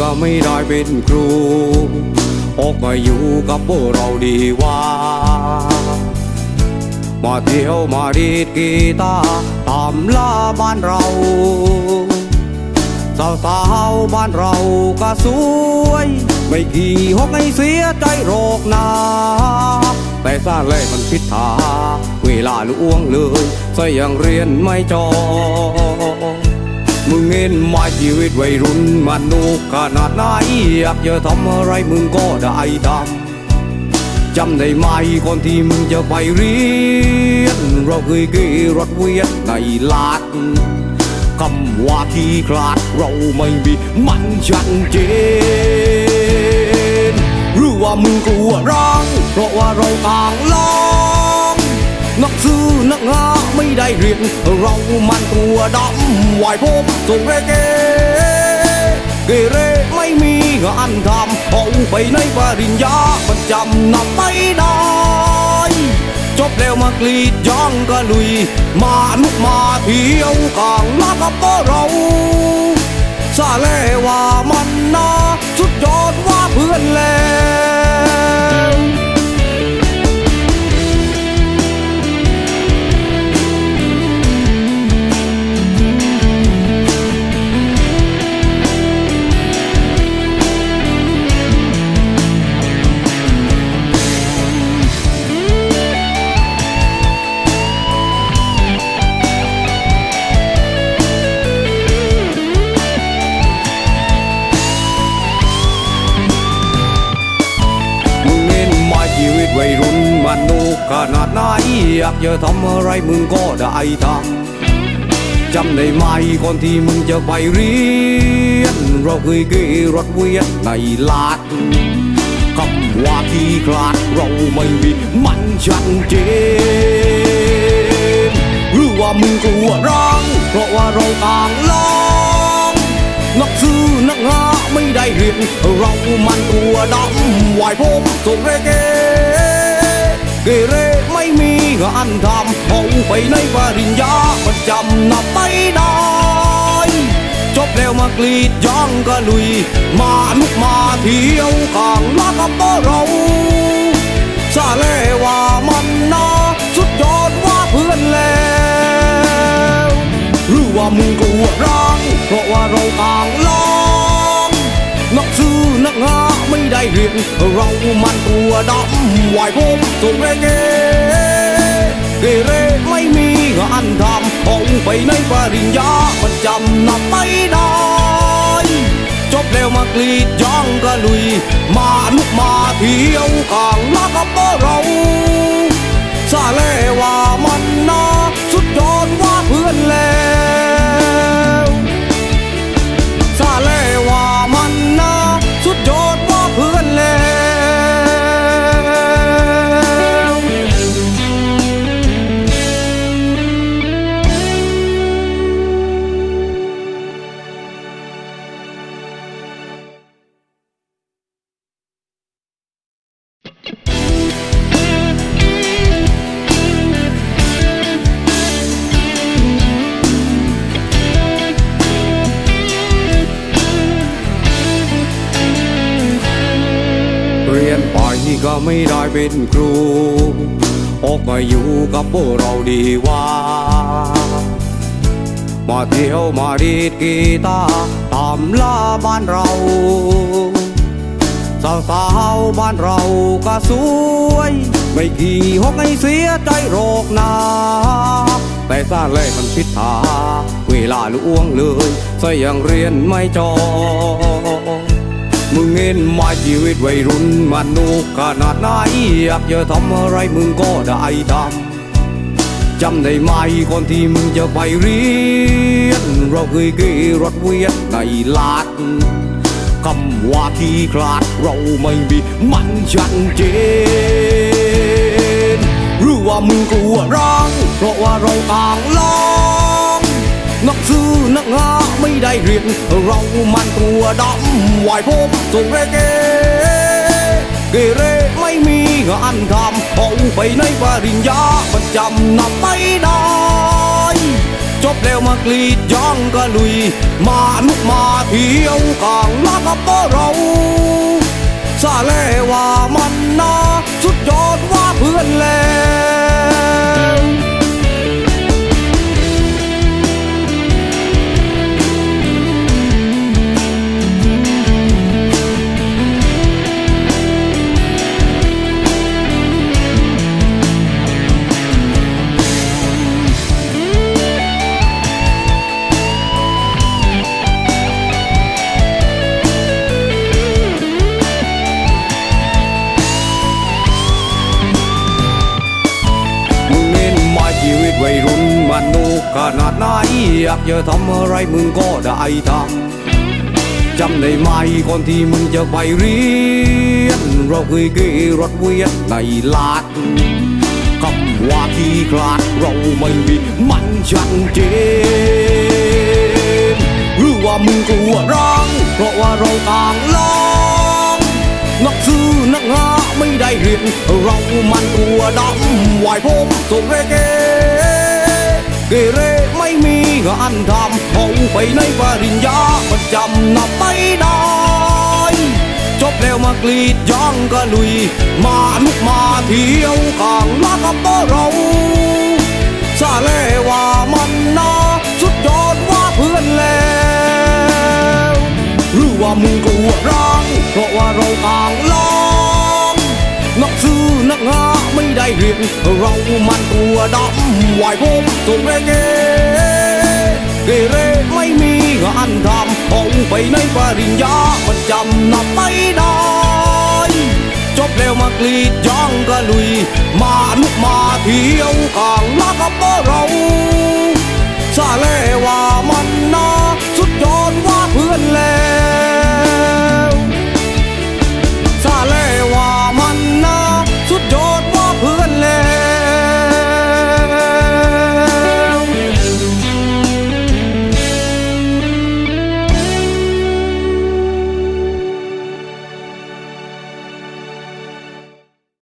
ก็ไม่ได้เป็นครูออกมาอยู่กับพวกเราดีว่ามาเที่ยวมาดีดกีตาร์ตามล่าบ้านเราสาวสาวๆบ้านเราก็สวย ไม่กี่หกให้เสียใจโรคนา แต่ซาเล่มันพิดทาเวลาล่วงเลยซะยังเรียนไม่จบ มึงเห็นมาชีวิตวัยรุ่นมันนุกขนาดไหนอยากจะทำอะไรมึงก็ได้ทำจำได้ไหมคนที่มึงจะไปเรียน เราเคยขี่รถเวียนในลาดคำว่าที่คลาดเราไม่มีมันชัดเจนหรือว่ามึงกลัวร้างเพราะว่าเราต่างลองนักซื้อนักงาไม่ได้เรียน เรามันตัวดำ ไหวผมส่งเรเกเกเรไม่มีงานทำเอาไปในปริญญาประจำนำไม่ได้จบแล้วมากรีดยางก็ลุย มานุกมาเที่ยวกลางลากับเราซาเลว่ามันนะสุดยอดว่าเพื่อนแล้ว นุกขนาดไหนอยากจะทำอะไรมึงก็ได้ทำจำได้ไหมก่อนที่มึงจะไปเรียน เราเคยขี่รถเวียนในลาดคำว่าที่คลาดเราไม่มีมันชัดเจนหรือว่ามึงกลัวร้างเพราะว่าเราต่างลองนักซื้อนักงาไม่ได้เรียนเรามันตัวดำไหวผมส่งเรเก เกเรไม่มีงานทำเอาไปในปริญญาประจำนำไม่ได้จบแล้วมากรีดยางก็ลุย มานุกมาเที่ยวกลางลากับพวเราซาเลว่ามันนะสุดยอดว่าเพื่อนแล้วหรือว่ามึงกลัวร้างเพราะว่าเราต่างลองนักซื้อนักงาไม่ได้เรียนเรามันตัวดำไหวผม ส่งเรเกเกเรไม่มีงานทำเอาไปในปริญญาประจำนับไม่ได้ จบแล้วมากรีดยางกะลุย มาลุกมาเที่ยวกลางลากับเรา เรียนไปก็ไม่ได้เป็นครู ออกมาอยู่กับพวกเราดีว่า มาเที่ยวมาดีดกีตาร์ตามล่าบ้านเราสาวสาวๆบ้านเราก็สวย ไม่กี่หกให้เสียใจโรคนาแต่ซาเล่มันพิดทาเวลาล่วงเลยซะยังเรียนไม่จบ มึงเห็นมาชีวิตวัยรุ่นมันนุกขนาดไหนอยากจะทำอะไรมึงก็ได้ทำจำได้ไหมก่อนที่มึงจะไปเรียน เราเคยขี่รถเวียนในลาดคำว่าที่คลาดเราไม่มีมันชัดเจนหรือว่ามึงกลัวร้างเพราะว่าเราต่างล้อ นักซื้อนักงาไม่ได้เรียน เรามันตัวดำไหวผมส่งเรเกเกเรไม่มีงานทำเอาไปในปริญญาประจำนำไม่ได้จบแล้วมากรีดยางก็ลุย มานุกมาเที่ยวกลางลากับเราซาเลว่ามันนาสุดยอดว่าเพื่อนแล้ว ขนาดไหนอยากจะทำอะไรมึงก็ได้ทำจำได้ไหมก่อนที่มึงจะไปเรียน เราเคยเกรถเวียนในลาดคำว่าขี้คลาดเราไม่มีมันชัดเจนหรือว่ามึงกลัวร้างเพราะว่าเราต่างลองนักซื้อนักงาไม่ได้เรียนเรามันตัวดำไหวผมส่งเรเกเกเรานทำเอาไปในปริญญาประจำนับไม่ได้ จบแล้วมากรีดยางก็ลุย มานุกมาเที่ยวกลางลากับพวเราซาเลว่ามันนาสุดยอดว่าเพื่อนแล้วหรือว่ามึงกลัวร้างเพราะว่าเราต่างลองนักซื้อนักงาไม่ได้เรียนเรามันตัวดำไหวผมส่งเรเก เกเรไม่มีงานทำคงไปในปริญญามันจำนับไม่ได้ จบแล้วมากรีดย่องกะลุย มานุกมาเที่ยวกลางลากรบเเราซาเลว่ามันนา